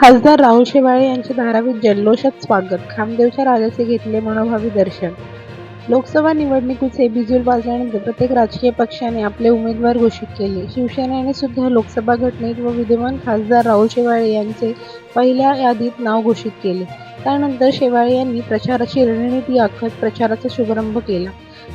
खासदार राहुल शेवाळे यांचे धारावीत जल्लोषात स्वागत. खामदेवच्या राजाचे घेतले मनोभावी दर्शन. लोकसभा निवडणुकीचे बिजुल बाजल्यानंतर प्रत्येक राजकीय पक्षाने आपले उमेदवार घोषित केले. शिवसेनेने सुद्धा लोकसभा घटनेत व विद्यमान खासदार राहुल शेवाळे यांचे पहिल्या यादीत नाव घोषित केले. त्यानंतर शेवाळे यांनी प्रचाराची रणनीती आखत प्रचाराचा शुभारंभ केला.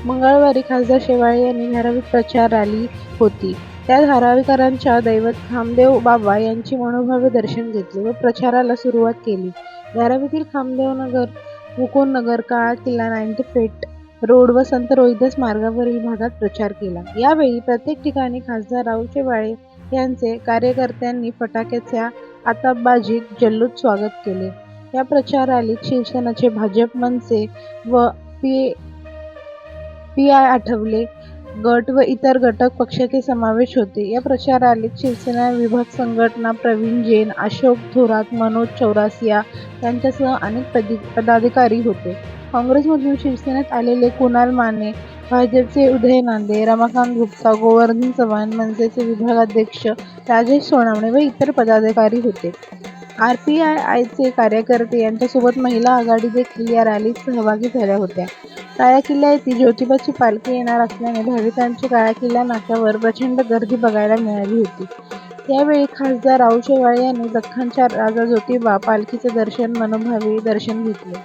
मंगळवारी खासदार शेवाळे यांनी धारावीत प्रचार रॅली होती. त्या धारावीकरांच्या दैवत खामदेव बाबा यांची मनोभावे दर्शन घेतले व प्रचाराला सुरुवात केली. धारावीतील खामदेव नगर नगर काळा किल्ला नाईन्टी फेट रोड व संत रोहिदास मार्गावरील भागात प्रचार केला. यावेळी प्रत्येक ठिकाणी खासदार राहुल शेवाळे यांचे कार्यकर्त्यांनी फटाक्याच्या आताबाजीत जल्लोष स्वागत केले. या प्रचार रॅलीत शिवसेनेचे भाजप मनसे व पी पी आय आठवले. गट व इतर घटक पक्षाचे समावेश होते. या प्रचार रॅलीत शिवसेना विभाग संघटना प्रवीण जैन अशोक थोरात मनोज चौरासिया यांच्यासह अनेक पदी पदाधिकारी होते. काँग्रेसमधून शिवसेनेत आलेले कुणाल माने भाजपचे उदय नांदे रमाकांत गुप्ता गोवर्धन चव्हाण मनसेचे विभागाध्यक्ष राजेश सोनावणे व इतर पदाधिकारी होते. आर पी आय आयचे कार्यकर्ते यांच्यासोबत महिला आघाडी देखील या रॅलीत सहभागी झाल्या होत्या. काळ्या किल्ला येथे ज्योतिबाची पालखी येणार असल्याने भाविकांची काळ्या किल्ला नाक्यावर प्रचंड गर्दी बघायला मिळाली होती. यावेळी खासदार राऊ शेवाळे यांनी दख्खनच्या राजा ज्योतिबा पालखीचे दर्शन मनोभावी दर्शन घेतले.